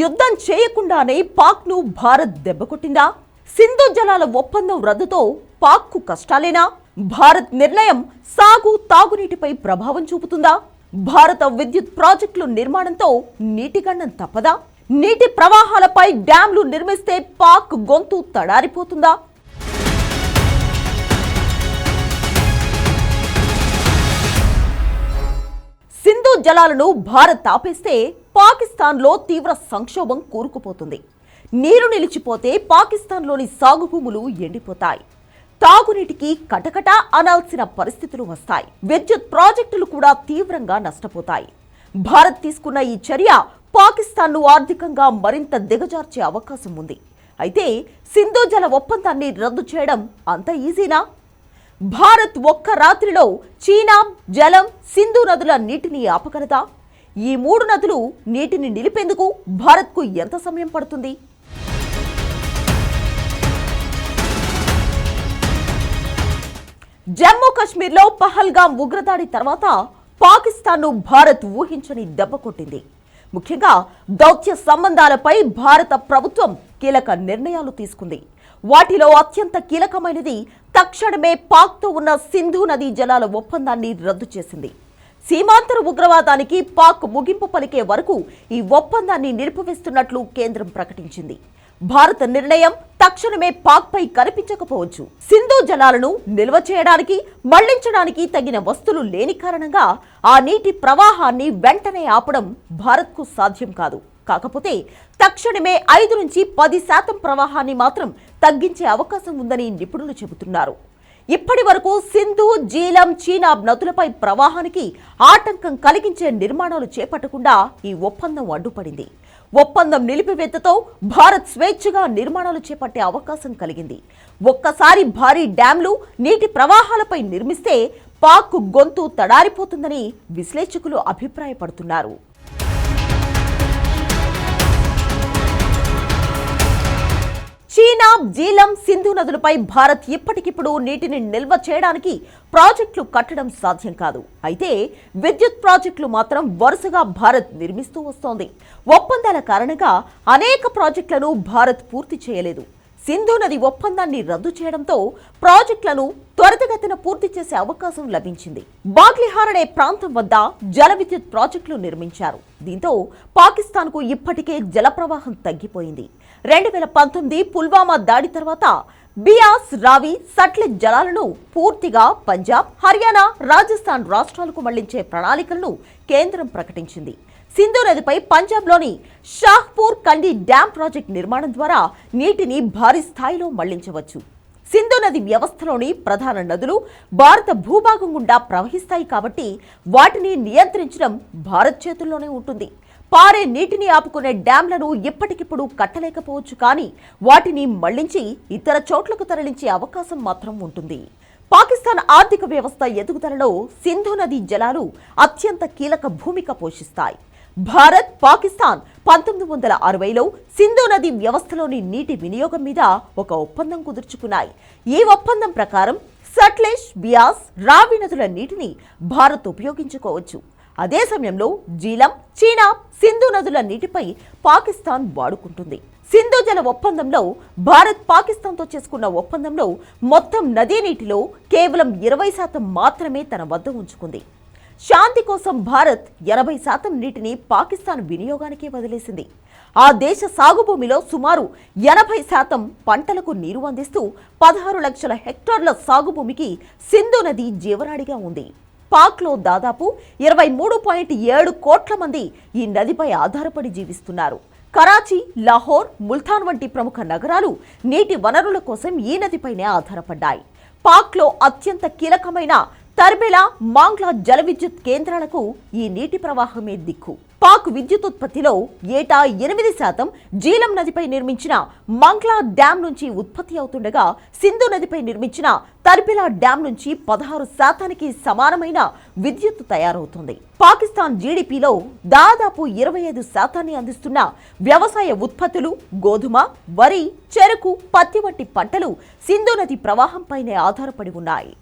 యుద్ధం చేయకుండానే పాక్ను భారత్ దెబ్బకొట్టిందా సింధు జలాల ఒప్పందం రద్దుతో పాక్కు కష్టాలేనా? భారత్ నిర్ణయం సాగు తాగునీటిపై ప్రభావం చూపుతుందా? భారత విద్యుత్ ప్రాజెక్టుల నిర్మాణంతో నీటిగండం తప్పదా? నీటి ప్రవాహాలపై డ్యాంలు నిర్మిస్తే పాక్ గొంతు తడారిపోతుందా? సింధు జలాలను భారత్ ఆపేస్తే పాకిస్తాన్లో తీవ్ర సంక్షోభం కూరుకుపోతుంది. నీరు నిలిచిపోతే పాకిస్తాన్లోని సాగు భూములు ఎండిపోతాయి. తాగునీటికి కటకట అనాల్సిన పరిస్థితులు వస్తాయి. విద్యుత్ ప్రాజెక్టులు కూడా తీవ్రంగా నష్టపోతాయి. భారత్ తీసుకున్న ఈ చర్య పాకిస్తాన్ను ఆర్థికంగా మరింత దిగజార్చే అవకాశం ఉంది. అయితే సింధు జల ఒప్పందాన్ని రద్దు చేయడం అంత ఈజీనా? భారత్ ఒక్క రాత్రిలో చీనా జలం సింధు నదుల నీటిని ఆపగలదా? ఈ మూడు నదులు నీటిని నిలిపేందుకు భారత్కు ఎంత సమయం పడుతుంది? జమ్మూ కాశ్మీర్లో పహల్గాం ఉగ్రదాడి తర్వాత పాకిస్తాన్ను భారత్ ఊహించని దెబ్బ కొట్టింది. ముఖ్యంగా దౌత్య సంబంధాలపై భారత ప్రభుత్వం కీలక నిర్ణయాలు తీసుకుంది. వాటిలో అత్యంత కీలకమైనది తక్షణమే పాక్తో ఉన్న సింధు నదీ జలాల ఒప్పందాన్ని రద్దు చేసింది. సీమాంతర ఉగ్రవాదానికి పాక్ ముగింపు పలికే వరకు ఈ ఒప్పందాన్ని నిలిపివేస్తున్నట్లు కేంద్రం ప్రకటించింది. భారత నిర్ణయం తక్షణమే పాక్పై కనిపించకపోవచ్చు. సింధు జలాలను నిల్వ చేయడానికి మళ్ళించడానికి తగిన వస్తువులు లేని కారణంగా ఆ నీటి ప్రవాహాన్ని వెంటనే ఆపడం భారత్కు సాధ్యం కాదు. కాకపోతే తక్షణమే ఐదు నుంచి పది శాతం ప్రవాహాన్ని మాత్రం తగ్గించే అవకాశం ఉందని నిపుణులు చెబుతున్నారు. ఇప్పటి వరకు సింధు జీలం చీనాబ్ నదులపై ప్రవాహానికి ఆటంకం కలిగించే నిర్మాణాలు చేపట్టకుండా ఈ ఒప్పందం అడ్డుపడింది. ఒప్పందం నిలిపివేతతో భారత్ స్వేచ్ఛగా నిర్మాణాలు చేపట్టే అవకాశం కలిగింది. ఒక్కసారి భారీ డ్యాంలు నీటి ప్రవాహాలపై నిర్మిస్తే పాక్ గొంతు తడారిపోతుందని విశ్లేషకులు అభిప్రాయపడుతున్నారు. చీనా జీలం సింధు నదులపై భారత్ ఇప్పటికిప్పుడు నీటిని నిల్వ చేయడానికి ప్రాజెక్టులు కట్టడం సాధ్యం కాదు. అయితే విద్యుత్ ప్రాజెక్టులు మాత్రం వరుసగా భారత్ నిర్మిస్తూ వస్తోంది. ఒప్పందాల కారణంగా అనేక ప్రాజెక్టులను భారత్ పూర్తి చేయలేదు. సింధు నది ఒప్పందాన్ని రద్దు చేయడంతో ప్రాజెక్టులను త్వరితగతిన పూర్తి చేసే అవకాశం లభించింది. బాగ్లిహార్ అనే ప్రాంతం వద్ద జల విద్యుత్ ప్రాజెక్టులు నిర్మించారు. దీంతో పాకిస్తాన్కు ఇప్పటికే జల ప్రవాహం తగ్గిపోయింది. రెండు వేల పంతొమ్మిది పుల్వామా దాడి తర్వాత బియాస్ రావి సట్లెజ్ జలాలను పూర్తిగా పంజాబ్ హర్యానా రాజస్థాన్ రాష్ట్రాలకు మళ్ళించే ప్రణాళికలను కేంద్రం ప్రకటించింది. సింధు నదిపై పంజాబ్లోని షాహ్పూర్ కండి డ్యాం ప్రాజెక్ట్ నిర్మాణం ద్వారా నీటిని భారీ స్థాయిలో మళ్ళించవచ్చు. సింధు నది వ్యవస్థలోని ప్రధాన నదులు భారత భూభాగం గుండా ప్రవహిస్తాయి కాబట్టి వాటిని నియంత్రించడం భారత్ చేతుల్లోనే ఉంటుంది. పారే నీటిని ఆపుకునే డ్యాంలను ఇప్పటికిప్పుడు కట్టలేకపోవచ్చు కానీ వాటిని మళ్ళించి ఇతర చోట్లకు తరలించే అవకాశం మాత్రం ఉంటుంది. పాకిస్తాన్ ఆర్థిక వ్యవస్థ ఎదుగుదలలో సింధు నది జలాలు అత్యంత కీలక భూమిక పోషిస్తాయి. భారత్ పాకిస్తాన్ పంతొమ్మిది వందల అరవైలో సింధు నది వ్యవస్థలోని నీటి వినియోగం మీద ఒక ఒప్పందం కుదుర్చుకున్నాయి. ఈ ఒప్పందం ప్రకారం సట్లెజ్ బియాస్ రావి నదుల నీటిని భారత్ ఉపయోగించుకోవచ్చు. అదే సమయంలో జీలం చీనా సింధు నదుల నీటిపై పాకిస్తాన్ వాడుకుంటుంది. సింధు జల ఒప్పందంలో భారత్ పాకిస్తాన్తో చేసుకున్న ఒప్పందంలో మొత్తం నదీ నీటిలో కేవలం ఇరవై శాతం మాత్రమే తన వద్ద ఉంచుకుంది. శాంతి కోసం భారత్ ఎనభై శాతం నీటిని పాకిస్తాన్ వినియోగానికే వదిలేసింది. ఆ దేశ సాగు భూమిలో సుమారు ఎనభై శాతం పంటలకు నీరు అందిస్తూ పదహారు లక్షల హెక్టార్ల సాగు భూమికి సింధు నది జీవనాడిగా ఉంది. పాక్లో దాదాపు ఇరవై మూడు పాయింట్ ఏడు కోట్ల మంది ఈ నదిపై ఆధారపడి జీవిస్తున్నారు. కరాచీ లాహోర్ ముల్తాన్ వంటి ప్రముఖ నగరాలు నీటి వనరుల కోసం ఈ నదిపైనే ఆధారపడ్డాయి. పాక్లో అత్యంత కీలకమైన తర్బెలా మాంగ్లా జల విద్యుత్ కేంద్రాలకు ఈ నీటి ప్రవాహమే దిక్కు. పాక్ విద్యుత్ ఉత్పత్తిలో ఏటా ఎనిమిది శాతం జీలం నదిపై నిర్మించిన మంగ్లా డ్యాం నుంచి ఉత్పత్తి అవుతుండగా సింధు నదిపై నిర్మించిన తర్బిలా డ్యాం నుంచి పదహారు శాతానికి సమానమైన విద్యుత్ తయారవుతుంది. పాకిస్తాన్ జీడిపిలో దాదాపు ఇరవై ఐదు శాతాన్ని అందిస్తున్న వ్యవసాయ ఉత్పత్తులు గోధుమ వరి చెరకు పత్తి వంటి పంటలు సింధు నది ప్రవాహంపైనే ఆధారపడి ఉన్నాయి.